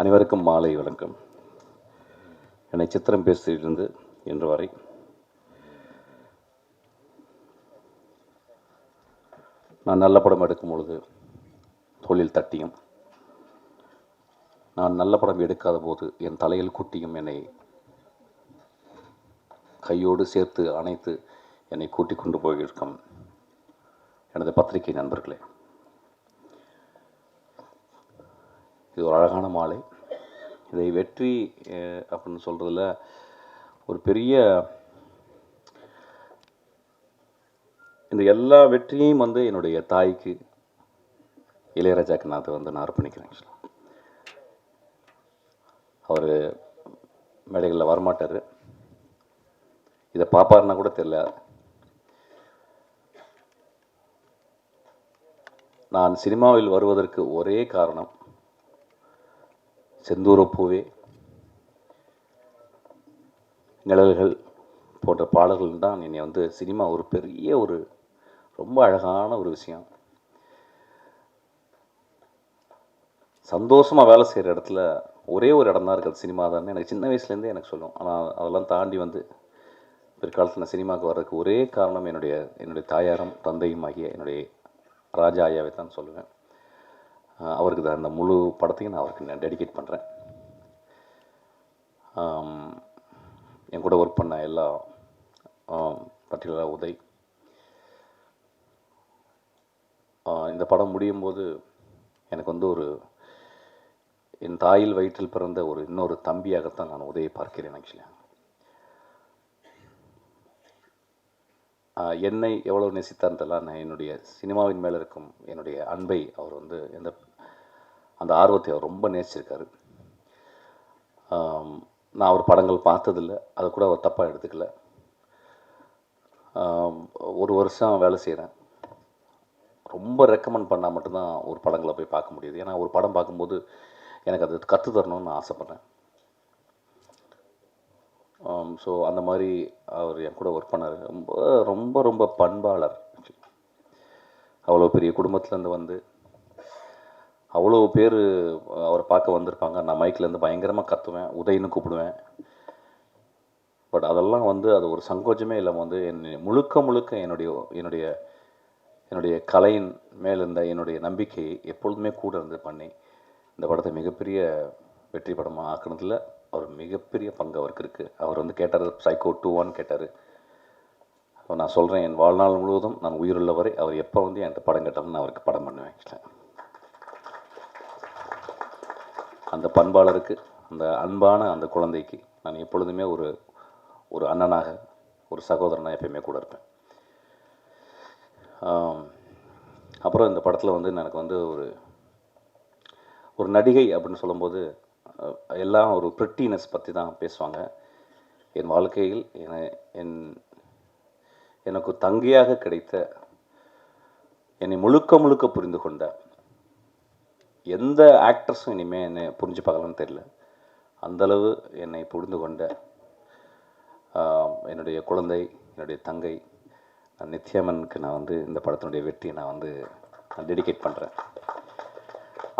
அனைவருக்கும் மாலை வணக்கம். என்னை சித்திரம் பேசியிருந்து இன்று வரை நான் நல்ல படம் எடுக்கும் பொழுது தொழில் தட்டியும் நான் நல்ல படம் எடுக்காத போது என் தலையில் குட்டியும் என்னை கையோடு சேர்த்து அணைத்து என்னை கூட்டிக் கொண்டு போயிருக்கும் எனது பத்திரிகை நண்பர்களே. இது ஒரு அழகான மாலை. இதை வெற்றி அப்படின்னு சொல்கிறதுல ஒரு பெரிய இந்த எல்லா வெற்றியையும் வந்து என்னுடைய தாய்க்கு இளையராஜாக்கு நான் அதை வந்து நான் அர்ப்பணிக்கிறேன் ஆக்சுவலாக அவர் மேடைகளில் வரமாட்டார். இதை பார்ப்பாருன்னா கூட தெரியல. நான் சினிமாவில் வருவதற்கு ஒரே காரணம் செந்தூரப்பூவே நிழல்கள் போன்ற பாடல்கள் தான் என்னை வந்து சினிமா ஒரு பெரிய ஒரு ரொம்ப அழகான ஒரு விஷயம். சந்தோஷமாக வேலை செய்கிற இடத்துல ஒரே ஒரு இடம் தான் இருக்குது சினிமா தான். எனக்கு சின்ன வயசுலேருந்தே எனக்கு சொல்லும். ஆனால் அதெல்லாம் தாண்டி வந்து பிற்காலத்தில் நான் சினிமாவுக்கு வர்றதுக்கு ஒரே காரணம் என்னுடைய என்னுடைய தாயாரும் தந்தையும் ஆகிய என்னுடைய ராஜா ஐயாவை தான் சொல்லுவேன். அவருக்கு தான் அந்த முழு படத்தையும் நான் அவருக்கு நான் டெடிகேட் பண்ணுறேன் என் கூட ஒர்க் பண்ண எல்லா பர்டிகுலராக உதய். இந்த படம் முடியும் போது எனக்கு வந்து ஒரு என் தாயில் வயிற்றில் பிறந்த ஒரு இன்னொரு தம்பியாகத்தான் நான் உதயை பார்க்கிறேன் ஆக்சுவலி என்னை எவ்வளோ நேசித்தார்ன்றலாம் நான் என்னுடைய சினிமாவின் மேலே இருக்கும் என்னுடைய அன்பை அவர் வந்து எந்த அந்த ஆர்வத்தை அவர் ரொம்ப நேசிச்சிருக்காரு. நான் அவர் படங்கள் பார்த்ததில்ல அதை கூட அவர் தப்பாக எடுத்துக்கல. ஒரு வருஷம் வேலை செய்கிறேன் ரொம்ப ரெக்கமெண்ட் பண்ணால் மட்டும்தான் ஒரு படங்களை போய் பார்க்க முடியுது. ஏன்னா ஒரு படம் பார்க்கும்போது எனக்கு அது கற்று தரணும்னு நான் ஆசைப்பட்றேன். ஸோ அந்த மாதிரி அவர் என் கூட ஒர்க் பண்ணார். ரொம்ப ரொம்ப ரொம்ப பண்பாளர். அவ்வளோ பெரிய குடும்பத்துலேருந்து வந்து அவ்வளோ பேர் அவரை பார்க்க வந்திருப்பாங்க. நான் மைக்லேருந்து பயங்கரமாக கத்துவேன். உதயன்னு கூப்பிடுவேன். பட் அதெல்லாம் வந்து அது ஒரு சங்கோச்சமே இல்லாமல் வந்து என்னை முழுக்க முழுக்க என்னுடைய என்னுடைய என்னுடைய கலையின் மேல் இருந்த என்னுடைய நம்பிக்கையை எப்பொழுதுமே கூட இருந்து பண்ணி இந்த படத்தை மிகப்பெரிய வெற்றி படமாக ஆக்குனதில் அவர் மிகப்பெரிய பங்கு அவருக்கு இருக்குது அவர் வந்து கேட்டார் சைக்கோ டூவான்னு கேட்டார். அப்போ நான் சொல்கிறேன் என் வாழ்நாள் முழுவதும் நான் உயிருள்ள வரை அவர் எப்போ வந்து என்கிட்ட படம் கேட்டாலும் நான் அவருக்கு படம் பண்ணுவேன் ஆக்சுவலாக அந்த பண்பாளருக்கு அந்த அன்பான அந்த குழந்தைக்கு நான் எப்பொழுதுமே ஒரு ஒரு அண்ணனாக ஒரு சகோதரனாக எப்பயுமே கூட இருப்பேன். அப்புறம் இந்த படத்தில் வந்து எனக்கு வந்து ஒரு ஒரு நடிகை அப்படின்னு சொல்லும்போது எல்லாம் ஒரு ப்ரிட்டினஸ் பற்றி தான் பேசுவாங்க. என் வாழ்க்கையில் என- என் எனக்கு தங்கையாக கிடைத்த என்னை முழுக்க முழுக்க புரிந்து கொண்ட எந்த ஆக்டர்ஸும் இனிமேல் என்னை புரிஞ்சு பார்க்கலான்னு தெரியல. அந்தளவு என்னை புரிந்து கொண்ட என்னுடைய குழந்தை என்னுடைய தங்கை நித்யாமனுக்கு நான் வந்து இந்த படத்தினுடைய வெற்றியை நான் வந்து நான் டெடிகேட் பண்ணுறேன்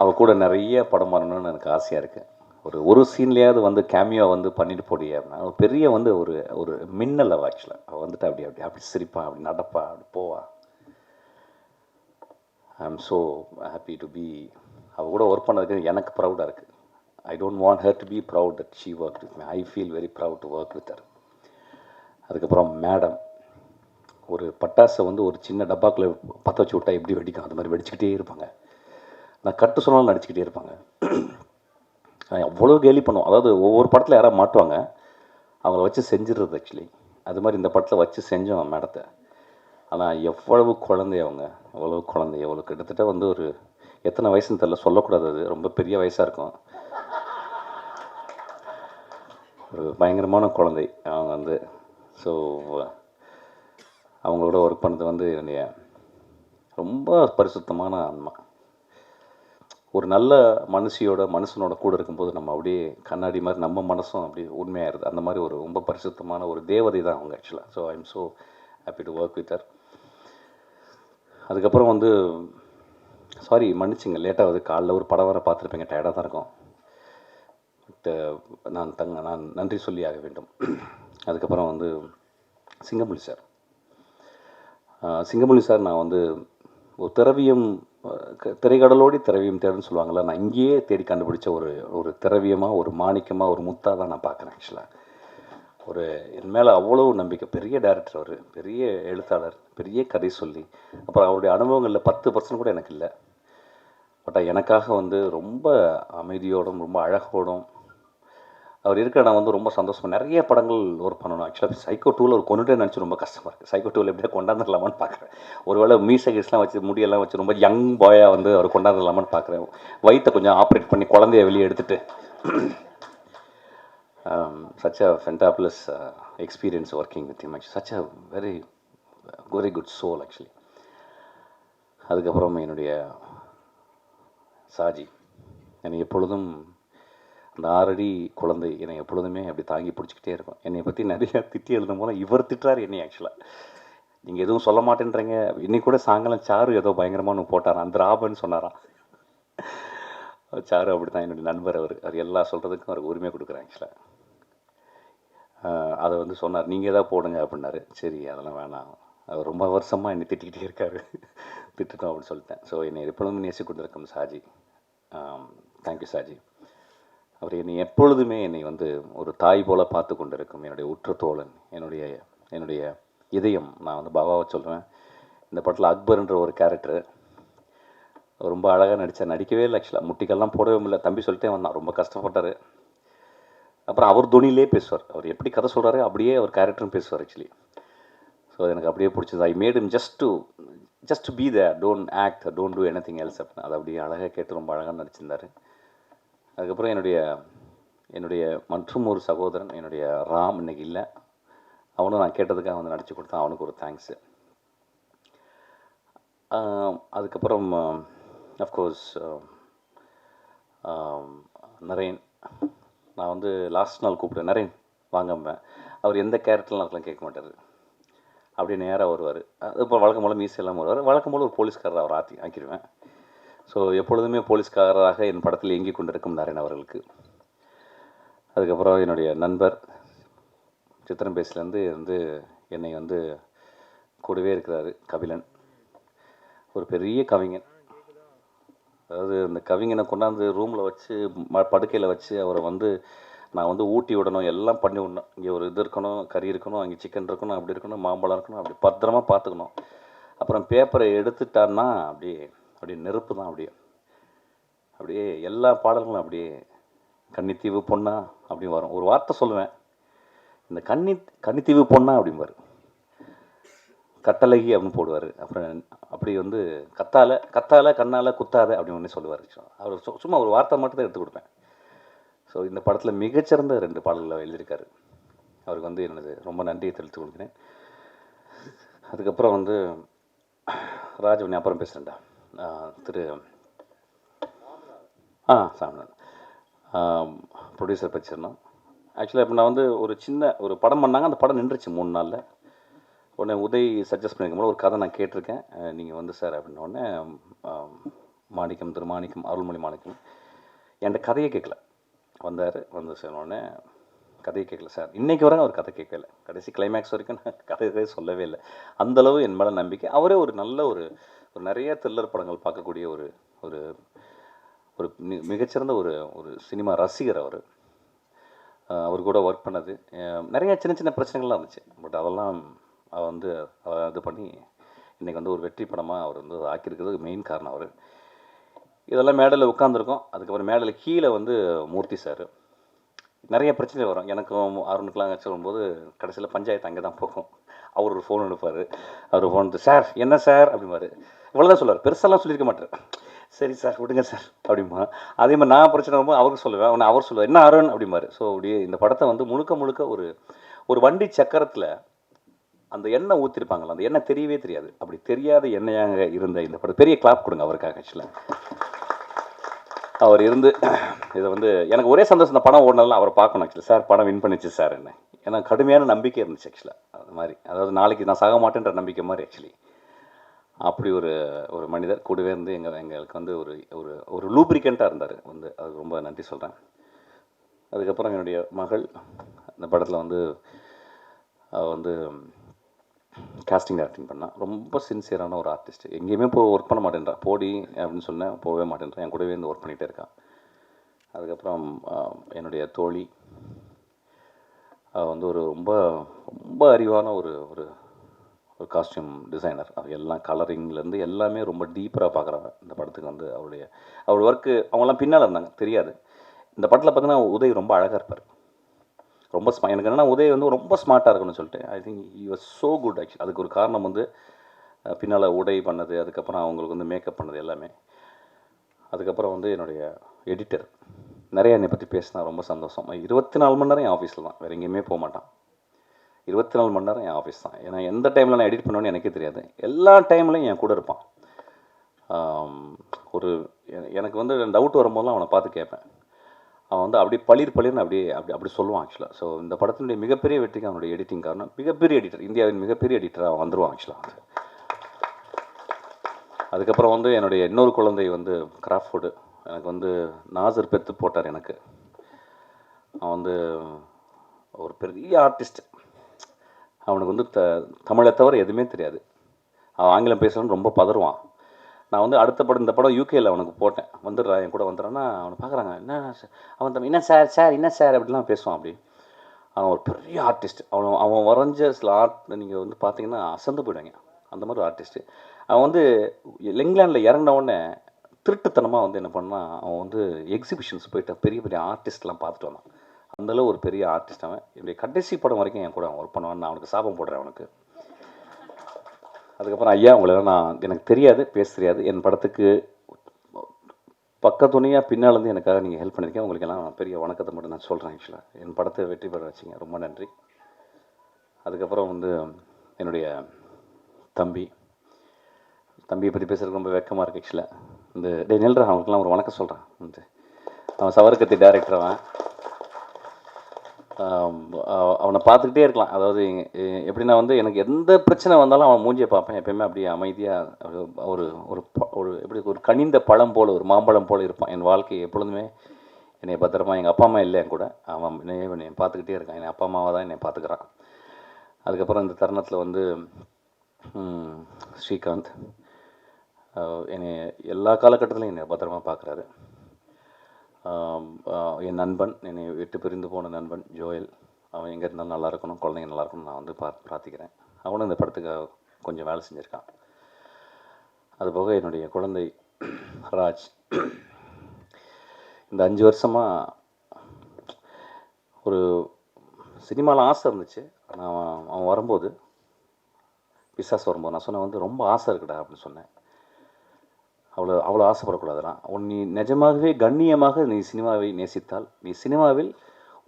அவள் கூட நிறைய படம் பண்ணணும்னு எனக்கு ஆசையாக இருக்குது ஒரு ஒரு சீன்லேயாவது வந்து கேமியோ வந்து பண்ணிட்டு போடியே அப்படின்னா பெரிய வந்து ஒரு ஒரு மின்னல் அவள் ஆக்சுவலாக அவள் வந்துட்டு அப்படி அப்படி அப்படி சிரிப்பான் அப்படி நடப்பான் அப்படி போவான் I am so happy to be அவள் கூட ஒர்க் பண்ணதுக்கு எனக்கு ப்ரௌடாக இருக்குது I don't want her to be proud that she work with me I feel very proud to work with her அதுக்கப்புறம் மேடம் ஒரு பட்டாசை வந்து ஒரு சின்ன டப்பாக்குள்ள பற்ற வச்சு விட்டா எப்படி வெடிக்கும்? அது மாதிரி வெடிச்சுக்கிட்டே இருப்பாங்க. நான் கட்டு சொன்னாலும் நடிச்சுக்கிட்டே இருப்பாங்க. அவ்வளோ எவ்வளோ கேலி பண்ணுவோம். அதாவது ஒவ்வொரு படத்தில் யாராவது மாட்டுவாங்க. அவங்கள வச்சு செஞ்சிடுறது ஆக்சுவலி அது மாதிரி இந்த படத்தில் வச்சு செஞ்சோம் மேடத்தை ஆனால் எவ்வளவு குழந்தை அவங்க. எவ்வளவு குழந்தை. எவ்வளோ கிட்டத்தட்ட வந்து ஒரு எத்தனை வயசுன்னு தெரியல சொல்லக்கூடாது அது. ரொம்ப பெரிய வயசாக இருக்கும். ஒரு பயங்கரமான குழந்தை அவங்க வந்து. ஸோ அவங்களோட ஒர்க் பண்ணது வந்து என்னுடைய ரொம்ப பரிசுத்தமான ஆன்மா. ஒரு நல்ல மனுஷியோட மனுஷனோட கூட இருக்கும்போது நம்ம அப்படியே கண்ணாடி மாதிரி நம்ம மனசும் அப்படியே உண்மையாயிருது. அந்த மாதிரி ஒரு ரொம்ப பரிசுத்தமான ஒரு தேவதை தான் அவங்க ஆக்சுவலாக so I am so happy to work with her அதுக்கப்புறம் வந்து சாரி மன்னிச்சுங்க லேட்டாக வந்து காலைல ஒரு படம் வர பார்த்துருப்பேங்க டயர்டாக தான் இருக்கும். த- uh, நான் தங்க நான் நன்றி சொல்லியாக வேண்டும். அதுக்கப்புறம் வந்து சிங்கமொழி சார். சிங்கமொழி சார் நான் வந்து ஒரு திரவியம் திரைக்கடலோடி திரவியம் தேடுன்னு சொல்லுவாங்கள்ல நான் இங்கேயே தேடி கண்டுபிடிச்ச ஒரு ஒரு திரவியமாக ஒரு மாணிக்கமாக ஒரு முத்தாக தான் நான் பார்க்குறேன் ஆக்சுவலாக ஒரு என் மேலே அவ்வளோ நம்பிக்கை. பெரிய டேரக்டர் அவர் பெரிய எழுத்தாளர் பெரிய கதை சொல்லி அப்புறம் அவருடைய அனுபவங்களில் பத்து பர்சன்ட் கூட எனக்கு இல்லை. பட் எனக்காக வந்து ரொம்ப அமைதியோடும் ரொம்ப அழகோடும் அவர் இருக்கிற நான் வந்து ரொம்ப சந்தோஷமாக நிறைய படங்கள் ஒர்க் பண்ணணும். ஆக்சுவலாக சைக்கோ டூவில் ஒரு கொண்டுட்டே நினச்சி ரொம்ப கஷ்டமாக இருக்குது சைக்கோ டூவில் எப்படியா கொண்டாந்துடலாமான்னு பார்க்குறேன். ஒருவேளை மீசகிஸ்லாம் வச்சு முடியெல்லாம் வச்சு ரொம்ப யங் பாயாக வந்து அவர் கொண்டாந்துடலாமான்னு பார்க்குறேன். வயிற்றை கொஞ்சம் ஆப்ரேட் பண்ணி குழந்தைய வெளியே எடுத்துட்டு such a fantabulous experience working with him such a very very good soul actually அதுக்கப்புறம் என்னுடைய சாஜி. என்னை எப்பொழுதும் அந்த ஆறடி குழந்தை என்னை எப்பொழுதுமே அப்படி தாங்கி பிடிச்சிக்கிட்டே இருக்கும். என்னை பற்றி நிறையா திட்டி எழுதும் போல இவர் திட்டார் என்னை ஆக்சுவலாக நீங்கள் எதுவும் சொல்ல மாட்டேன்றீங்க. இன்னைக்கு கூட சாயங்காலம் சாரு ஏதோ பயங்கரமாக ஒன்று போட்டாரா அந்த ராபன்னு சொன்னாரா சாரு அப்படி தான் என்னுடைய நண்பர் அவர். அவர் எல்லா சொல்கிறதுக்கும் அவருக்கு உரிமை கொடுக்குறேன் ஆக்சுவலாக அதை வந்து சொன்னார். நீங்கள் ஏதாவது போடுங்க அப்படின்னாரு. சரி அதெல்லாம் வேணாம். அவர் ரொம்ப வருஷமாக என்னை திட்டிக்கிட்டே இருக்காரு. திட்டுட்டோம் அப்படின்னு சொல்லிட்டேன். ஸோ என்னை எப்பொழுதும் நேசி கொண்டிருக்கும் சாஜி தேங்க்யூ சாஜி. அவர் என்னை எப்பொழுதுமே என்னை வந்து ஒரு தாய் போல பார்த்து கொண்டிருக்கும் என்னுடைய உற்ற தோழன் என்னுடைய என்னுடைய இதயம். நான் வந்து பாபாவை சொல்லுவேன் இந்த படத்தில் அக்பர்ன்ற ஒரு கேரக்டர் ரொம்ப அழகாக நடித்தார் நடிக்கவே இல்லை ஆக்சுவலாக முட்டிக்கெல்லாம் போடவே முடியல. தம்பி சொல்லிட்டே வந்தான். ரொம்ப கஷ்டப்பட்டார். அப்புறம் அவர் துணியிலே பேசுவார். அவர் எப்படி கதை சொல்கிறாரு அப்படியே அவர் கேரக்டரும் பேசுவார் ஆக்சுவலி ஸோ எனக்கு அப்படியே பிடிச்சது. I made him just to just be the don't act don't do anything else அப்படின்னு அதை அப்படியே அழகாக கேட்டு ரொம்ப அழகாக நடிச்சிருந்தார். அதுக்கப்புறம் என்னுடைய என்னுடைய மற்றும் ஒரு சகோதரன் என்னுடைய ராம் இன்னைக்கு இல்லை. அவனும் நான் கேட்டதுக்காக வந்து நடிச்சு கொடுத்தான். அவனுக்கு ஒரு தேங்க்ஸு அதுக்கப்புறம் அஃப்கோர்ஸ் நரேன். நான் வந்து லாஸ்ட் நாள் கூப்பிட்டேன். நரேன் வாங்கம்பேன் அவர் எந்த கேரக்டர்லாம் அதெல்லாம் கேட்க மாட்டார். அப்படி நேராக வருவார். இப்போ வழக்கம் போல் மீசை வருவார். வழக்கம் போல் ஒரு போலீஸ்காரர் அவர் ஆத்தி ஆக்கிடுவேன். ஸோ எப்பொழுதுமே போலீஸ்காரராக என் படத்தில் இயங்கி கொண்டிருக்கும் நாராயண் அவர்களுக்கு. அதுக்கப்புறம் என்னுடைய நண்பர் சித்திரம் பேஸ்லேருந்து வந்து என்னை வந்து கூடவே இருக்கிறாரு கபிலன். ஒரு பெரிய கவிஞன். அதாவது அந்த கவிஞனை கொண்டாந்து ரூமில் வச்சு ம படுக்கையில் வச்சு அவரை வந்து நான் வந்து ஊட்டி விடணும் எல்லாம் பண்ணி விடணும். இங்கே ஒரு இது இருக்கணும் கறி இருக்கணும் அங்கே சிக்கன் இருக்கணும் அப்படி இருக்கணும் மாம்பழம் இருக்கணும் அப்படி பத்திரமா பார்த்துக்கணும். அப்புறம் பேப்பரை எடுத்துட்டான்னா அப்படியே அப்படியே நெருப்பு தான் அப்படியே. அப்படியே எல்லா பாடல்களும் அப்படியே கன்னித்தீவு பொண்ணா அப்படின்னு வரும். ஒரு வார்த்தை சொல்லுவேன். இந்த கன்னி கன்னித்தீவு பொண்ணா அப்படிம்பாரு கட்டழகி அப்படின்னு போடுவார். அப்புறம் அப்படி வந்து கத்தால கத்தால கண்ணால குத்தாத அப்படின்னு ஒன்று சொல்லுவார். அவர் சு- சும்மா ஒரு வார்த்தை மட்டும் தான் எடுத்து கொடுப்பேன். ஸோ இந்த படத்தில் மிகச்சிறந்த ரெண்டு பாடல்களை எழுதியிருக்காரு. அவருக்கு வந்து எனது ரொம்ப நன்றியை தெரிவித்துக் கொள்கிறேன். அதுக்கப்புறம் வந்து ராஜவனி அப்புறம் பேசுகிறேன்டா திரு ஆ சாமிநாதன். ப்ரொடியூசர் பச்சிருந்தோம் ஆக்சுவலாக இப்போ நான் வந்து ஒரு சின்ன ஒரு படம் பண்ணாங்க அந்த படம் நின்றுச்சு மூணு நாளில். உடனே உதய் சஜஸ்ட் பண்ணிருக்கும் ஒரு கதை நான் கேட்டிருக்கேன். நீங்கள் வந்து சார் அப்படின்ன உடனே மாணிக்கம் திரு மாணிக்கம் அருள்மொழி மாணிக்கம். என்கிட்ட கதையை கேட்கல. வந்தார் வந்து சொன்னோடனே கதை கதையை கேட்கல சார். இன்றைக்கி வரைக்கும் அவர் கதை கேட்கல. கடைசி கிளைமேக்ஸ் வரைக்கும் நான் கதையே சொல்லவே இல்லை. அந்த அளவு என் மேலே நம்பிக்கை. அவரே ஒரு நல்ல ஒரு ஒரு நிறைய த்ரில்லர் படங்கள் பார்க்கக்கூடிய ஒரு ஒரு ஒரு மிகச்சிறந்த ஒரு ஒரு சினிமா ரசிகர் அவர். அவர் கூட ஒர்க் பண்ணது. நிறைய சின்ன சின்ன பிரச்சனைகள்லாம் இருந்துச்சு. பட் அதெல்லாம் அவர் வந்து இது பண்ணி இன்றைக்கி வந்து ஒரு வெற்றி படமாக அவர் வந்து ஆக்கியிருக்கிறது ஆக்கியிருக்கிறதுக்கு மெயின் காரணம் அவர். இதெல்லாம் மேடையில் உட்காந்துருக்கோம் அதுக்கப்புறம் மேடையில் கீழே வந்து மூர்த்தி சார். நிறைய பிரச்சனை வரும். எனக்கும் அருணுக்கெலாம் சொல்லும்போது கடைசியில் பஞ்சாயத்து அங்கே தான் போகும். அவர் ஒரு ஃபோன் எடுப்பார். அவர் ஃபோன் சார் என்ன சார்? அப்படிம்பாரு. இவ்வளோதான் சொல்லுவார். பெருசாலாம் சொல்லியிருக்க மாட்டார். சரி சார் விடுங்க சார். அப்படிமா அதே மாதிரி நான் பிரச்சனை வரும்போது அவருக்கு சொல்லுவேன். அவனை அவர் சொல்லுவார். என்ன அருண்? அப்படிம்பாரு. ஸோ அப்படியே இந்த படத்தை வந்து முழுக்க முழுக்க ஒரு ஒரு வண்டி சக்கரத்தில் அந்த எண்ணெய் ஊற்றிருப்பாங்களா அந்த எண்ணெய் தெரியவே தெரியாது. அப்படி தெரியாத எண்ணெயாக இருந்த இந்த படம். பெரிய கிளாப் கொடுங்க அவருக்காக ஆக்சுவலாக அவர் இருந்து இதை வந்து எனக்கு ஒரே சந்தோஷம் இந்த படம் ஓடினதில் அவரை பார்க்கணும் ஆக்சுவலி சார் படம் வின் பண்ணிச்சு சார் என்ன. ஏன்னா கடுமையான நம்பிக்கை இருந்துச்சு ஆக்சுவலாக அது மாதிரி. அதாவது நாளைக்கு நான் சாக மாட்டேன்ற நம்பிக்கை மாதிரி ஆக்சுவலி அப்படி ஒரு ஒரு மனிதர் கூடவே இருந்து எங்கள் எங்களுக்கு வந்து ஒரு ஒரு ஒரு லூப்ரிகண்ட்டாக இருந்தார். வந்து அதுக்கு ரொம்ப நன்றி சொல்கிறேன் அதுக்கப்புறம் என்னுடைய மகள் அந்த படத்தில் வந்து அவள் வந்து காஸ்டிங் டேரக்டிங் பண்ணா ரொம்ப சின்சியரான ஒரு ஆர்டிஸ்ட் எங்கேயுமே போய் ஒர்க் பண்ண மாட்டேன்றா. போடி அப்படின்னு சொன்னேன் போகவே மாட்டேன்றா. என் கூடவே இருந்து ஒர்க் பண்ணிகிட்டே இருக்கான் அதுக்கப்புறம் என்னுடைய தோழி வந்து ஒரு ரொம்ப ரொம்ப அறிவான ஒரு ஒரு ஒரு காஸ்டியூம் டிசைனர் அது எல்லாம் கலரிங்லேருந்து எல்லாமே ரொம்ப டீப்பராக பார்க்குறாங்க இந்த படத்துக்கு வந்து அவருடைய அவருடைய ஒர்க்கு அவங்கெல்லாம் பின்னால் இருந்தாங்க. தெரியாது. இந்த படத்தில் பார்த்தீங்கன்னா உதய் ரொம்ப அழகாக இருப்பார். ரொம்ப ஸ்மா எனக்கு என்னென்னா உதய் வந்து ரொம்ப ஸ்மார்ட்டாக இருக்கணும்னு சொல்லிட்டு I think you was so good actually அதுக்கு ஒரு காரணம் வந்து பின்னால் உடை பண்ணது அதுக்கப்புறம் அவங்களுக்கு வந்து மேக்கப் பண்ணது எல்லாமே. அதுக்கப்புறம் வந்து என்னுடைய எடிட்டர் நிறைய என்னை பற்றி பேசினா ரொம்ப சந்தோஷம். இருபத்தி நாலு மணி நேரம் என் ஆஃபீஸில் தான். வேறு எங்கேயுமே போக மாட்டான். இருபத்தி நாலு மணி நேரம் என் ஆஃபீஸ் தான். ஏன்னா எந்த டைமில் நான் எடிட் பண்ணுவேன்னு எனக்கே தெரியாது. எல்லா டைம்லையும் என் கூட இருப்பான். ஒரு எனக்கு வந்து டவுட் வரும்போதெல்லாம் அவனை பார்த்து கேட்பேன். அவன் வந்து அப்படி பளிர் பளிர்னு அப்படியே அப்படி அப்படி சொல்லுவான் ஆக்சுவலாக ஸோ இந்த படத்தினுடைய மிகப்பெரிய வெற்றிக்கு அவனுடைய எடிட்டிங் காரணம் மிகப்பெரிய எடிட்டர் இந்தியாவின் மிகப்பெரிய எடிட்டராக அவன் வந்துடுவான் ஆக்சுவலாக வந்து. அதுக்கப்புறம் வந்து என்னுடைய இன்னொரு குழந்தை வந்து கிராஃப்ட் எனக்கு வந்து நாசர் பெத்து போட்டார் எனக்கு. அவன் வந்து ஒரு பெரிய ஆர்டிஸ்ட் அவனுக்கு வந்து த தமிழை தவிர எதுவுமே தெரியாது. அவன் ஆங்கிலம் பேசணும்னு ரொம்ப பதறுவான். நான் வந்து அடுத்த படம் இந்த படம் யூகேயில் அவனுக்கு போட்டேன். வந்துடுறான் என் கூட வந்துடுறான்னா அவனை பார்க்குறாங்க. என்ன சார்? அவன் தம்பி என்ன சார் சார் என்ன சார்? அப்படிலாம் பேசுவான் அப்படி. அவன் ஒரு பெரிய ஆர்டிஸ்ட் அவன் அவன் வரைஞ்ச சில ஆர்ட் நீங்கள் வந்து பார்த்தீங்கன்னா அசந்து போயிடுவாங்க. அந்த மாதிரி ஒரு ஆர்டிஸ்ட்டு அவன் வந்து இங்கிலாண்டில் இறங்கின உடனே திருட்டுத்தனமாக வந்து என்ன பண்ணால் அவன் வந்து எக்ஸிபிஷன்ஸ் போயிட்டு பெரிய பெரிய ஆர்டிஸ்ட்லாம் பார்த்துட்டு வந்தான். அந்தளவு ஒரு பெரிய ஆர்டிஸ்ட் அவன். என்னுடைய கடைசி படம் வரைக்கும் என் கூட அவன் ஒர்க் பண்ணுவான். நான் அவனுக்கு சாபம் போடுறேன் அவனுக்கு. அதுக்கப்புறம் ஐயா உங்களை நான் எனக்கு தெரியாது பேச தெரியாது. என் படத்துக்கு பக்க துணையாக பின்னாலேருந்து எனக்காக நீங்கள் ஹெல்ப் பண்ணியிருக்கேன் உங்களுக்கு எல்லாம் நான் பெரிய வணக்கத்தை மட்டும் நான் சொல்கிறேன் ஆக்சுவலாக என் படத்தை வெற்றி பெற வச்சிங்க. ரொம்ப நன்றி. அதுக்கப்புறம் வந்து என்னுடைய தம்பி. தம்பியை பற்றி பேசுகிறதுக்கு ரொம்ப வெக்கமாக இருக்குது ஆக்சுவலாக இந்த டே நெல்றா அவனுக்குலாம் ஒரு வணக்கம் சொல்கிறான் வந்து அவன் சவர்கத்தி டேரக்டர் அவன். அவனை பார்த்துக்கிட்டே இருக்கலாம். அதாவது எப்படின்னா வந்து எனக்கு எந்த பிரச்சனை வந்தாலும் அவன் மூஞ்சியை பார்ப்பேன். எப்பயுமே அப்படியே அமைதியாக ஒரு ஒரு ப- ஒரு எப்படி ஒரு கனிந்த பழம் போல் ஒரு மாம்பழம் போல் இருப்பான். என் வாழ்க்கை எப்பொழுதுமே என்னை பத்திரமா எங்கள் அப்பா அம்மா இல்லை என் கூட அவன் என்னைய என்னை பார்த்துக்கிட்டே இருக்கான். என் அப்பா அம்மாவை தான் என்னை பார்த்துக்கிறான். அதுக்கப்புறம் இந்த தருணத்தில் வந்து ஸ்ரீகாந்த் என்னை எல்லா காலகட்டத்திலையும் என்னை பத்திரமா பார்க்குறாரு. என் நண்பன் என்னை விட்டு பிரிந்து போன நண்பன் ஜோயல். அவன் எங்கே இருந்தாலும் நல்லா இருக்கணும் குழந்தைங்க நல்லா இருக்கணும் நான் வந்து பா பிரார்த்திக்கிறேன். அவனும் இந்த படத்துக்கு கொஞ்சம் வேலை செஞ்சுருக்கான். அதுபோக என்னுடைய குழந்தை ராஜ். இந்த அஞ்சு வருஷமாக ஒரு சினிமாவில் ஆசை இருந்துச்சு. ஆனால் அவன் அவன் வரும்போது பிசாஸ் வரும்போது நான் சொன்னேன் வந்து ரொம்ப ஆசை இருக்குடா அப்படின்னு சொன்னேன். அவ்வளோ அவ்வளோ ஆசைப்படக்கூடாதுடா. உன் நீ நிஜமாகவே கண்ணியமாக நீ சினிமாவை நேசித்தால் நீ சினிமாவில்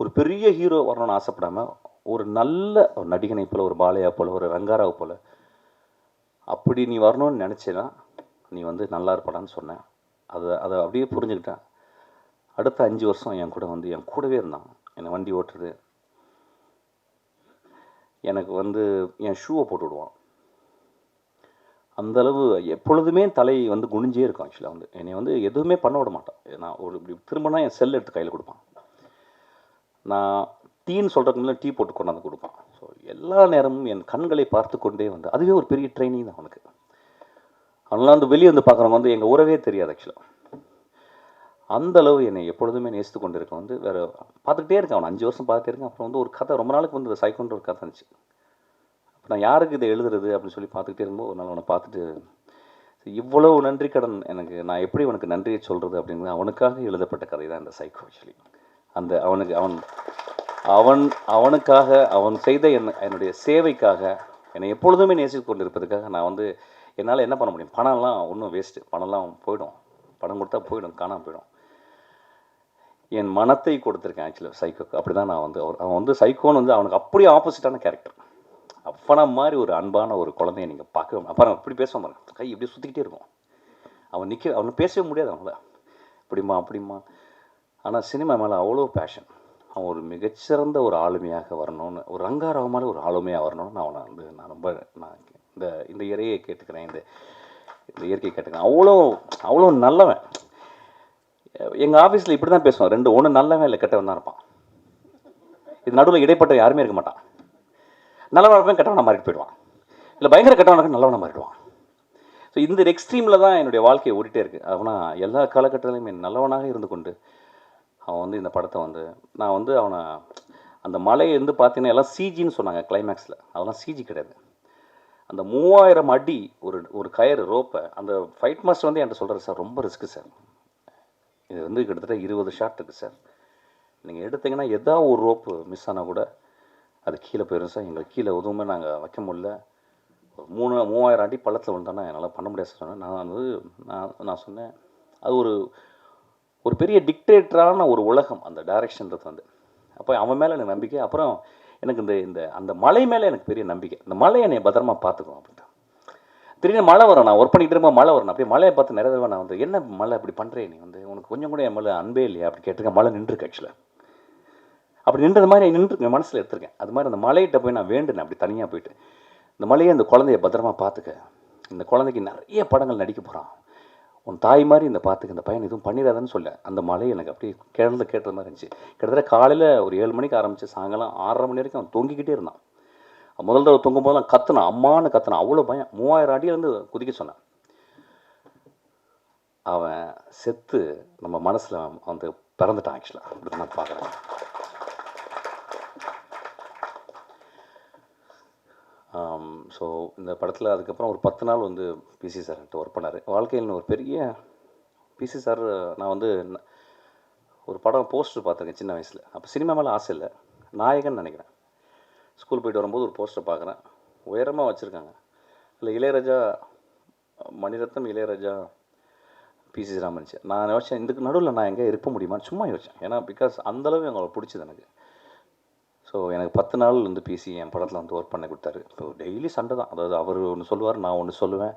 ஒரு பெரிய ஹீரோ வரணும்னு ஆசைப்படாமல் ஒரு நல்ல ஒரு நடிகனை போல் ஒரு பாலையா போல் ஒரு ரங்காராவை போல் அப்படி நீ வரணும்னு நினச்சேன்னா நீ வந்து நல்லா இருப்படான்னு சொன்னேன். அதை அதை அப்படியே புரிஞ்சுக்கிட்டேன். அடுத்த அஞ்சு வருஷம் என் கூட வந்து என் கூடவே இருந்தான். என்னை வண்டி ஓட்டுறது. எனக்கு வந்து என் ஷூவை போட்டு விடுவான். அந்த அளவு எப்பொழுதுமே தலை வந்து குனிஞ்சே இருக்கும் ஆக்சுவலாக வந்து. என்னை வந்து எதுவுமே பண்ண விட மாட்டான். நான் ஒரு இப்படி திரும்பினா என் செல் எடுத்து கையில் கொடுப்பான். நான் டீன்னு சொல்கிறதுக்கு முன்னாடி டீ போட்டு கொண்டாந்து கொடுப்பான். ஸோ எல்லா நேரமும் என் கண்களை பார்த்து கொண்டே வந்து அதுவே ஒரு பெரிய ட்ரைனிங் தான் அவனுக்கு. அதனால் வந்து வெளியே வந்து பார்க்குறவங்க வந்து எங்கள் உறவே தெரியாது ஆக்சுவலாக அந்த அளவு என்னை எப்பொழுதுமே நேசித்து கொண்டு இருக்க வந்து வேறு பார்த்துக்கிட்டே இருக்கேன். அவன் அஞ்சு வருஷம் பார்த்துட்டே இருக்கேன். அப்புறம் வந்து ஒரு கதை ரொம்ப நாளுக்கு வந்து சைக்கோன்ற ஒரு கதை இருந்துச்சு. நான் யாருக்கு இதை எழுதுறது அப்படின்னு சொல்லி பார்த்துக்கிட்டே இருக்கும்போது ஒரு நாள் அவனை பார்த்துட்டு இவ்வளவு நன்றி கடன் எனக்கு நான் எப்படி உனக்கு நன்றியை சொல்கிறது அப்படிங்கிறது அவனுக்காக எழுதப்பட்ட கதை தான் இந்த சைக்கோ ஆக்சுவலி அந்த அவனுக்கு அவன் அவன் அவனுக்காக அவன் செய்த என் என்னுடைய சேவைக்காக என்னை எப்பொழுதுமே நேசித்து கொண்டிருப்பதுக்காக நான் வந்து என்னால் என்ன பண்ண முடியும்? பணம்லாம் ஒன்றும் வேஸ்ட்டு பணம்லாம் போயிடும். பணம் கொடுத்தா போயிடும் காணாம போயிடும். என் மனத்தை கொடுத்துருக்கேன் ஆக்சுவலி சைக்கோக்கு அப்படி தான் நான் வந்து அவர் அவன் வந்து சைக்கோன்னு வந்து அவனுக்கு அப்படியே ஆப்போசிட்டான கேரக்டர் அப்பனா மாதிரி ஒரு அன்பான ஒரு குழந்தைய நீங்கள் பார்க்க அப்புறம் இப்படி பேசுவான் பாருங்க. கை இப்படி சுற்றிக்கிட்டே இருக்கும். அவன் நிற்க அவனை பேசவே முடியாது அவங்கள இப்படிம்மா அப்படிம்மா. ஆனால் சினிமா மேலே அவ்வளோ பேஷன் அவன் ஒரு மிகச்சிறந்த ஒரு ஆளுமையாக வரணும்னு ஒரு ரங்காராவ மாதிரி ஒரு ஆளுமையாக வரணும்னு நான் அவனை வந்து நான் ரொம்ப நான் இந்த இந்த இறையை கேட்டுக்கிறேன் இந்த இந்த இயற்கையை கேட்டுக்கிறேன். அவ்வளோ அவ்வளோ நல்லவன். எங்கள் ஆஃபீஸில் இப்படி தான் பேசுவான். ரெண்டு ஒன்று நல்லவன் இல்லை கெட்டவன் தான் இருப்பான். இது நடுவில் இடைப்பட்ட யாருமே இருக்க மாட்டான். நல்லவனாக இருப்பேன் கெட்டவனாக மாறிட்டு போயிடுவான். இல்லை பயங்கர கெட்டவனாக நல்லவனாக மாறிடுவான். ஸோ இந்த எக்ஸ்ட்ரீமில் தான் என்னுடைய வாழ்க்கை ஓடிட்டே இருக்குது அவனா எல்லா காலகட்டத்திலையுமே நல்லவனாக இருந்து கொண்டு அவன் வந்து இந்த படத்தை வந்து நான் வந்து அவனை அந்த மலையை வந்து பார்த்தீங்கன்னா எல்லாம் சிஜின்னு சொன்னாங்க கிளைமேக்ஸில் அதெல்லாம் சிஜி கிடையாது. அந்த மூவாயிரம் அடி ஒரு ஒரு கயறு ரோப்பை அந்த ஃபைட் மாஸ்டர் வந்து என்கிட்ட சொல்கிறார் சார் ரொம்ப ரிஸ்க்கு சார். இது வந்து கிட்டத்தட்ட இருபது ஷாட் இருக்குது சார். நீங்கள் எடுத்தீங்கன்னா எதாவது ஒரு ரோப்பு மிஸ் ஆனால் கூட அது கீழே போயிடும் சார். எங்களுக்கு கீழே எதுவுமே நாங்கள் வைக்க முடியல. ஒரு மூணு மூவாயிரம் அடி பள்ளத்தில் விழுந்தானா என்னால் பண்ண முடியாது சார். சொன்னேன். நான் வந்து நான் நான் சொன்னேன். அது ஒரு ஒரு பெரிய டிக்டேட்டரான ஒரு உலகம் அந்த டைரக்ஷன்றது வந்து. அப்போ அவன் மேலே எனக்கு நம்பிக்கை. அப்புறம் எனக்கு இந்த இந்த அந்த மலை மேலே எனக்கு பெரிய நம்பிக்கை. இந்த மலையை என்னை பத்திரமா பார்த்துக்கணும் அப்படின்ட்டு. திடீர்னு மழை வரும். நான் ஒர்க் பண்ணிட்டு இருக்கும்போது மழை வரும். அப்படியே மழையை பார்த்து நிறைய தடவை நான் வந்து என்ன மழை இப்படி பண்ணுறேன் நீ வந்து? உனக்கு கொஞ்சம் கூட என் மேலே அன்பே இல்லையா? அப்படி கேட்டிருக்கேன். மழை நின்றுருக்கு ஆக்சுவலாக அப்படி நின்றது மாதிரி நின்றுருங்க மனசில் எடுத்திருக்கேன். அது மாதிரி அந்த மலையிட்ட போய் நான் வேண்டுனேன். அப்படி தனியாக போயிட்டு. இந்த மலையை அந்த குழந்தைய பத்திரமா பார்த்துக்க. இந்த குழந்தைக்கு நிறைய படங்கள் நடிக்க போகிறான் உன் தாய் மாதிரி இந்த பார்த்துக்க. இந்த பையன் எதுவும் பண்ணிடாதன்னு சொல்ல. அந்த மலை எனக்கு அப்படியே கிழந்து கேட்டது மாதிரி இருந்துச்சு. கிட்டத்தட்ட காலையில் ஒரு ஏழு மணிக்கு ஆரம்பிச்சு சாயங்காலம் ஆறரை மணி வரைக்கும் அவன் தொங்கிக்கிட்டே இருந்தான். முதல் தடவை தொங்கும் போதெல்லாம் கத்துனான். அம்மான்னு கத்துனான். அவ்வளோ பயம். மூவாயிரம் அடியிலேருந்து குதிக்க சொன்னான். அவன் செத்து நம்ம மனசில் வந்து பிறந்துட்டான் ஆக்சுவலாக அப்படி நான் பார்க்குறேன். ஸோ இந்த படத்தில் அதுக்கப்புறம் ஒரு பத்து நாள் வந்து பிசி சார்கிட்ட ஒர்க் பண்ணார். வாழ்க்கையில் ஒரு பெரிய பிசி சார் நான் வந்து ஒரு படம் போஸ்டர் பார்த்துருக்கேன் சின்ன வயசில். அப்போ சினிமா மேலே ஆசை இல்லை. நாயகன் நினைக்கிறேன். ஸ்கூல் போயிட்டு வரும்போது ஒரு போஸ்டர் பார்க்குறேன். உயரமாக வச்சுருக்காங்க. இல்லை இளையராஜா மணிரத்னம் இளையராஜா பிசி ராமன்ச்சு நான் யோசிச்சேன் இதுக்கு நடுவில் நான் எங்கே இருக்க முடியுமான்னு? சும்மா யோசிச்சேன். ஏன்னா பிகாஸ் அந்தளவு எங்களை பிடிச்சது எனக்கு. ஸோ எனக்கு பத்து நாள் வந்து பிசி என் படத்தில் வந்து ஒர்க் பண்ணி கொடுத்தாரு. ஸோ டெய்லி சண்டை தான். அதாவது அவர் ஒன்று சொல்லுவார் நான் ஒன்று சொல்லுவேன்.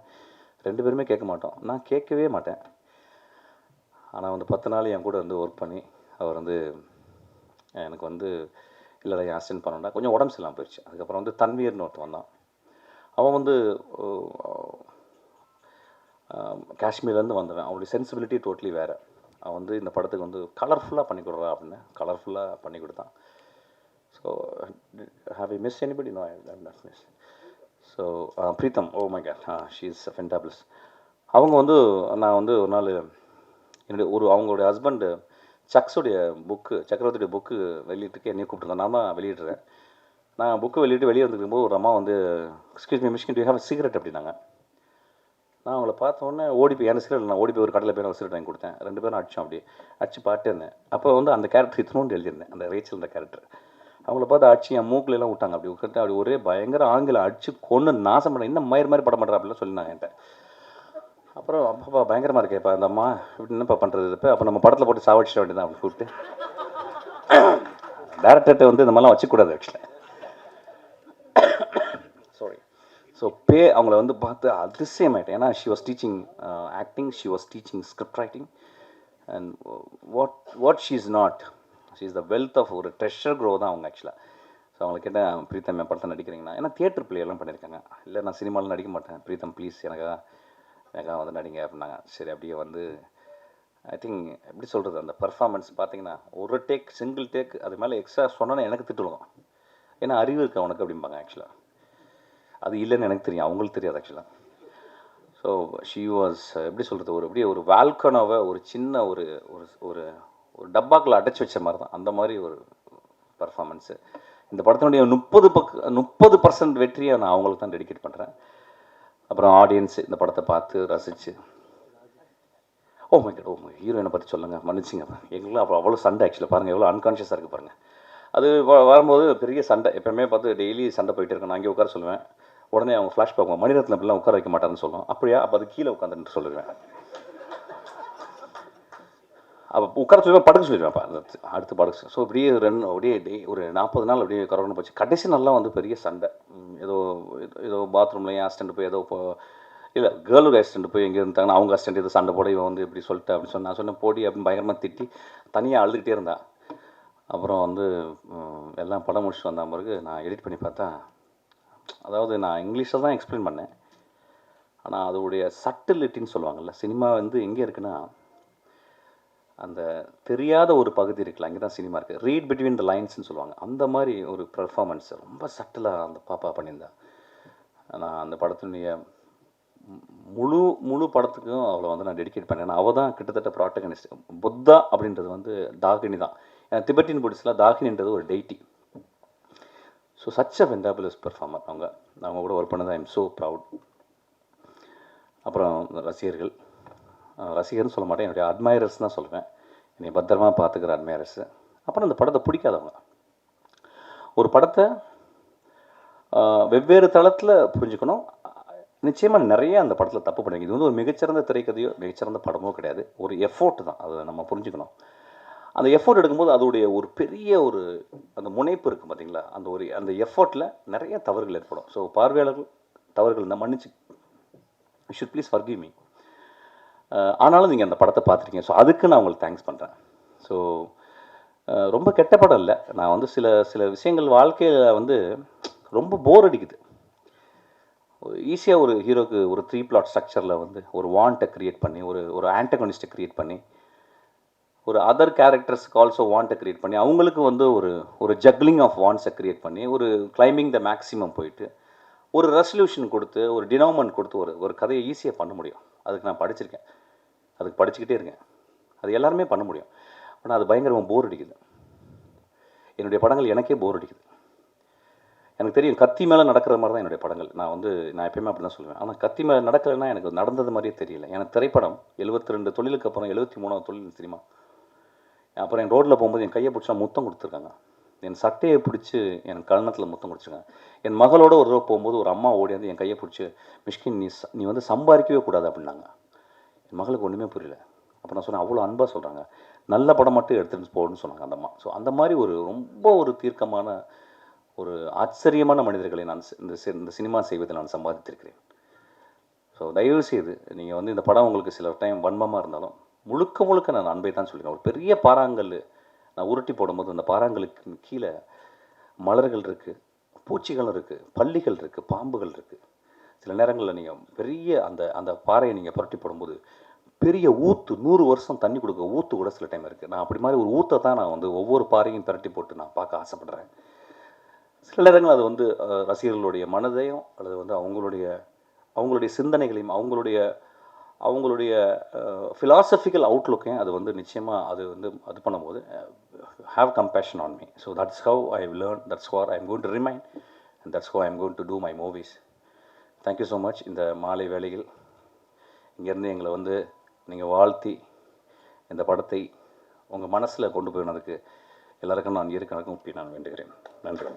ரெண்டு பேருமே கேட்க மாட்டோம். நான் கேட்கவே மாட்டேன். ஆனால் வந்து பத்து நாள் என் கூட வந்து ஒர்க் பண்ணி அவர் வந்து எனக்கு வந்து இல்லை என் அசிஸ்டன்ட் கொஞ்சம் உடம்பு சரியில்லாமல் போயிடுச்சு. அதுக்கப்புறம் வந்து தன்வீர்னு ஒருத்தன் வந்தான். அவன் வந்து காஷ்மீர்லேருந்து வந்தவன். அவனுடைய சென்சிபிலிட்டி டோட்டலி வேறு. அவன் வந்து இந்த படத்துக்கு வந்து கலர்ஃபுல்லாக பண்ணி கொடுறா அப்படின்னு கலர்ஃபுல்லாக பண்ணி கொடுத்தான். So have you miss anybody no I not miss so Preetham oh my God she is fantabulous. அவங்க வந்து நான் வந்து ஒரு நாள் என்னுடைய ஒரு அவங்களுடைய ஹஸ்பண்டு சக்ஸுடைய புக்கு சக்கரவர்த்தியுடைய புக்கு வெளியிட்டுக்கு என்னையும் கூப்பிட்டுருந்தேன் நான் தான் வெளியிடுறேன். நான் புக்கு வெளியிட்டு வெளியே வந்துருக்கும்போது ஒரு அம்மா வந்து excuse me Mysskin to have cigarette அப்படின்னாங்க. நான் அவங்கள பார்த்த உடனே ஓடி போய் எனக்கு சிகரெட் நான் ஓடி போய் ஒரு கடையில் போய் நான் சிகரெட் வாங்கி கொடுத்தேன். ரெண்டு பேரும் அடிச்சோம் அப்படி அடிச்சு பாட்டு இருந்தேன். அப்போ வந்து அந்த கேரக்டர் இத்தனோண்டு எழுதியிருந்தேன் அந்த ரேச்சல் அந்த கேரக்டர் அவங்கள பார்த்து அடிச்சு என் மூக்குல எல்லாம் விட்டாங்க. அப்படி உட்காந்து அப்படி ஒரே பயங்கர ஆங்கில அடிச்சு கொண்டு நாசம் பண்ண என்ன மயிர் மாதிரி படம் பண்ணுறா அப்படிலாம் சொல்லினாங்க என்கிட்ட. அப்புறம் அப்பா பயங்கரமாக இருக்கேப்பா அந்த அம்மா இப்படி என்னப்பா பண்ணுறது இப்போ அப்போ நம்ம படத்தில் போட்டு சாவடிச்சிட வேண்டியதான் அப்படி கூப்பிட்டு. டேரக்டர்கிட்ட வந்து இந்த மாதிரிலாம் வச்சுக்கூடாது ஆக்சுவலாக சாரி ஸோ பே அவங்கள வந்து பார்த்து அதிசயம் ஆகிட்டேன் ஏன்னா she was teaching acting she was teaching script writing and what what she is not she is the wealth of ஒரு ட்ரெஷர் க்ரோ தான் அவங்க ஆக்சுவலாக ஸோ அவங்களை கேட்டால் பிரீத்தம் என் படத்தை நடிக்கிறீங்கன்னா ஏன்னா தியேட்டர் பிள்ளையெல்லாம் பண்ணியிருக்காங்க. இல்லை நான் சினிமாவில் நடிக்க மாட்டேன். பிரீத்தம் ப்ளீஸ் எனக்காக எனக்காக வந்து நடிங்க அப்படின்னாங்க. சரி அப்படியே வந்து ஐ திங்க் எப்படி சொல்கிறது அந்த பர்ஃபார்மன்ஸ் பார்த்தீங்கன்னா ஒரு டேக் சிங்கிள் டேக் அது மேலே எக்ஸ்ட்ரா சொன்னோன்னே எனக்கு திட்டுருவோம் ஏன்னா அறிவு இருக்கு அவனுக்கு அப்படிம்பாங்க ஆக்சுவலாக அது இல்லைன்னு எனக்கு தெரியும். அவங்களுக்கு தெரியாது ஆக்சுவலாக ஸோ ஷீ வாஸ் எப்படி சொல்கிறது ஒரு அப்படியே ஒரு வால்கனோவை ஒரு சின்ன ஒரு ஒரு ஒரு டப்பாக்கில் அடைச்சி வச்ச மாதிரி தான். அந்த மாதிரி ஒரு பர்ஃபார்மன்ஸு இந்த படத்தினுடைய முப்பது பக்க முப்பது பர்சன்ட் வெற்றியை நான் அவங்களுக்கு தான் டெடிகேட் பண்ணுறேன் அப்புறம் ஆடியன்ஸ் இந்த படத்தை பார்த்து ரசித்து oh oh my cut oh oh my ஹீரோயினை பற்றி சொல்லுங்கள் மன்னிச்சிங்க. எங்களும் அவ்வளோ அவ்வளோ சண்டை ஆக்சுவலாக பாருங்கள் எவ்வளோ அன்கான்ஷியஸாக இருக்குது பாருங்கள் அது வ- வரும்போது பெரிய சண்டை. எப்பவுமே பார்த்து டெய்லி சண்டை போயிட்டு இருக்கேன் நான் அங்கே உட்கார சொல்லுவேன். உடனே அவங்க ஃப்ளாஷ் பார்க்குவோம் மணிரத்னம் அப்படிலாம் உட்கார வைக்க மாட்டாருன்னு சொல்லுவோம் அப்படியா? அப்போ அது கீழே உட்காந்துட்டு சொல்லுவேன். அப்போ உட்கார சொல்லுவேன் படுக்க சொல்லிடுவேன் அப்போ. அடுத்து படுக்க ஸோ அப்படியே ரெண்டு அப்படியே டே ஒரு நாற்பது நாள் அப்படியே கரோனா போச்சு. கடைசி நாள்லாம் வந்து பெரிய சண்டை. ஏதோ ஏதோ- ஏதோ பாத்ரூம்லையும் போய் ஏதோ இப்போ இல்லை கேர்ளுக்கு ஆக்சிடென்ட் போய் எங்கே இருந்தாங்கன்னா அவங்க ஆக்சிடென்ட் ஏதோ சண்டை போட இவன் வந்து இப்படி சொல்லிட்டு அப்படின்னு சொன்னா நான் சொன்னேன் போடி அப்படின்னு பயங்கரமாக திட்டி தனியாக அழுதுகிட்டே இருந்தா. அப்புறம் வந்து எல்லாம் படம் முடிச்சுட்டு வந்த பிறகு நான் எடிட் பண்ணி பார்த்தா அதாவது நான் இங்கிலீஷில் தான் எக்ஸ்பிளைன் பண்ணேன். ஆனால் அதோடைய சட்டிலிட்டின்னு சொல்லுவாங்கல்ல சினிமா வந்து எங்கே இருக்குன்னா அந்த தெரியாத ஒரு பகுதி இருக்குல்ல அங்கே தான் சினிமா இருக்குது ரீட் பிட்வீன் த லைன்ஸ்னு சொல்லுவாங்க. அந்த மாதிரி ஒரு பெர்ஃபார்மன்ஸ் ரொம்ப சட்டிலாக அந்த பாப்பா பண்ணியிருந்தா. நான் அந்த படத்தினுடைய முழு முழு படத்துக்கும் அவளை வந்து நான் டெடிகேட் பண்ணேன். அவள் தான் கிட்டத்தட்ட ப்ராட்டகனிஸ்ட் புத்தா அப்படின்றது வந்து தாகினி தான். ஏன்னா திபெட்டின் புடிஸ்டில் தாகினின்றது ஒரு deity so such a fantabulous performer அவங்க அவங்க கூட ஒர்க் பண்ணது ஐ எம் ஸோ ப்ரவுட் அப்புறம் ரசிகர்கள். ரசிகர்னு சொல்ல மாட்டேன். என்னுடைய அட்மைரர்ஸ் தான் சொல்லுவேன். நீ பத்திரமா பார்த்துக்கிற மேரஸு அப்புறம் அந்த படத்தை பிடிக்காதவங்க. ஒரு படத்தை வெவ்வேறு தளத்தில் புரிஞ்சுக்கணும். நிச்சயமாக நிறைய அந்த படத்தில் தப்பு பண்ணுவீங்க இது வந்து ஒரு மிகச்சிறந்த திரைக்கதையோ மிகச்சிறந்த படமோ கிடையாது. ஒரு எஃபோர்ட் தான். அதை நம்ம புரிஞ்சுக்கணும். அந்த எஃபோர்ட் எடுக்கும்போது அதோடைய ஒரு பெரிய ஒரு அந்த முனைப்பு இருக்குது பார்த்தீங்களா அந்த ஒரு அந்த எஃபோர்ட்டில் நிறைய தவறுகள் ஏற்படும். ஸோ பார்வையாளர்கள் தவறுகள் நான் மன்னிச்சு. ஷுட் ப்ளீஸ் ஃபர்கிவ் மீ ஆனாலும் நீங்கள் அந்த படத்தை பார்த்துருக்கீங்க. ஸோ அதுக்கு நான் உங்களுக்கு தேங்க்ஸ் பண்ணுறேன் ஸோ ரொம்ப கெட்ட படம் இல்லை. நான் வந்து சில சில விஷயங்கள் வாழ்க்கையில் வந்து ரொம்ப போர் அடிக்குது. ஈஸியாக ஒரு ஹீரோக்கு ஒரு த்ரீ பிளாட் ஸ்ட்ரக்சரில் வந்து ஒரு வாண்ட்டை க்ரியேட் பண்ணி ஒரு ஒரு ஆன்டகனிஸ்ட்டை க்ரியேட் பண்ணி ஒரு அதர் கேரக்டர்ஸ்க்கு ஆல்சோ வாண்ட்டை க்ரியேட் பண்ணி அவங்களுக்கு வந்து ஒரு ஒரு ஜக்லிங் ஆஃப் வாண்ட்ஸை க்ரியேட் பண்ணி ஒரு கிளைம்பிங் த மேக்ஸிமம் போயிட்டு ஒரு ரெசல்யூஷன் கொடுத்து ஒரு டினோமெண்ட் கொடுத்து ஒரு ஒரு கதையை ஈஸியாக பண்ண முடியும். அதுக்கு நான் படிச்சிருக்கேன். அதுக்கு படிச்சுக்கிட்டே இருக்கேன். அது எல்லாருமே பண்ண முடியும். ஆனால் அது பயங்கரமாக போர் அடிக்குது. என்னுடைய படங்கள் எனக்கே போர் அடிக்குது. எனக்கு தெரியும் கத்தி மேலே நடக்கிற மாதிரி தான் என்னுடைய படங்கள். நான் வந்து நான் எப்பயுமே அப்படி தான் சொல்லுவேன். ஆனால் கத்தி மேலே நடக்கலைன்னா எனக்கு நடந்தது மாதிரியே தெரியல. எனக்கு திரைப்படம் எழுபத்தி ரெண்டு தொழிலுக்கு அப்புறம் எழுபத்தி மூணாவது தொழில் சினிமா. அப்புறம் என் ரோட்டில் போகும்போது என் கையை பிடிச்சா முத்தம் கொடுத்துருக்காங்க. என் சட்டையை பிடிச்சி என் கன்னத்தில் முத்தம் கொடுத்துருக்காங்க. என் மகளோட ஒரு தடவை போகும்போது ஒரு அம்மா ஓடி வந்து என் கையை பிடிச்சி மிஷ்கின் நீ ச- நீ வந்து சம்பாதிக்கவே கூடாது அப்படின்னாங்க. என் மகளுக்கு ஒன்றுமே புரியல. அப்போ நான் சொன்னேன் அவ்வளோ அன்பாக சொல்கிறாங்க நல்ல படம் மட்டும் எடுத்துகிட்டு போகணும்னு சொன்னாங்க அந்த அம்மா. ஸோ அந்த மாதிரி ஒரு ரொம்ப ஒரு தீர்க்கமான ஒரு ஆச்சரியமான மனிதர்களை நான் இந்த இந்த சினிமா செய்வதை நான் சம்பாதித்திருக்கிறேன். ஸோ தயவு செய்து நீங்கள் வந்து இந்த படம் உங்களுக்கு சில டைம் வன்மமாக இருந்தாலும் முழுக்க முழுக்க நான் அன்பை தான் சொல்லிக்கிறேன். ஒரு பெரிய பாறாங்கல் நான் உருட்டி போடும்போது அந்த பாறாங்கலுக்கு கீழே மலர்கள் இருக்குது பூச்சிகள் இருக்குது பள்ளிகள் இருக்குது பாம்புகள் இருக்குது சில நேரங்களில் நீங்கள் பெரிய அந்த அந்த பாறையை நீங்கள் புரட்டி போடும்போது பெரிய ஊத்து நூறு வருஷம் தண்ணி கொடுக்க ஊத்து கூட சில டைம் இருக்குது நான் அப்படி மாதிரி ஒரு ஊத்தை தான் நான் வந்து ஒவ்வொரு பாறையும் புரட்டி போட்டு நான் பார்க்க ஆசைப்படுறேன். சில நேரங்கள் அது வந்து ரசிகர்களுடைய மனதையும் அல்லது வந்து அவங்களுடைய அவங்களுடைய சிந்தனைகளையும் அவங்களுடைய அவங்களுடைய ஃபிலாசபிக்கல் அவுட்லுக்கையும் அது வந்து நிச்சயமாக அது வந்து அது பண்ணும்போது have compassion on me so that's how I learn that's how I am going to remind and that's how I am going to do my movies thank you so much இந்த மாலை வேளையில் இங்கேருந்து எங்களை வந்து நீங்கள் வாழ்த்தி இந்த படத்தை உங்கள் மனசில் கொண்டு போயினதுக்கு எல்லாருக்கும் நான் இருக்கணக்கும் நான் வேண்டுகிறேன். நன்றி.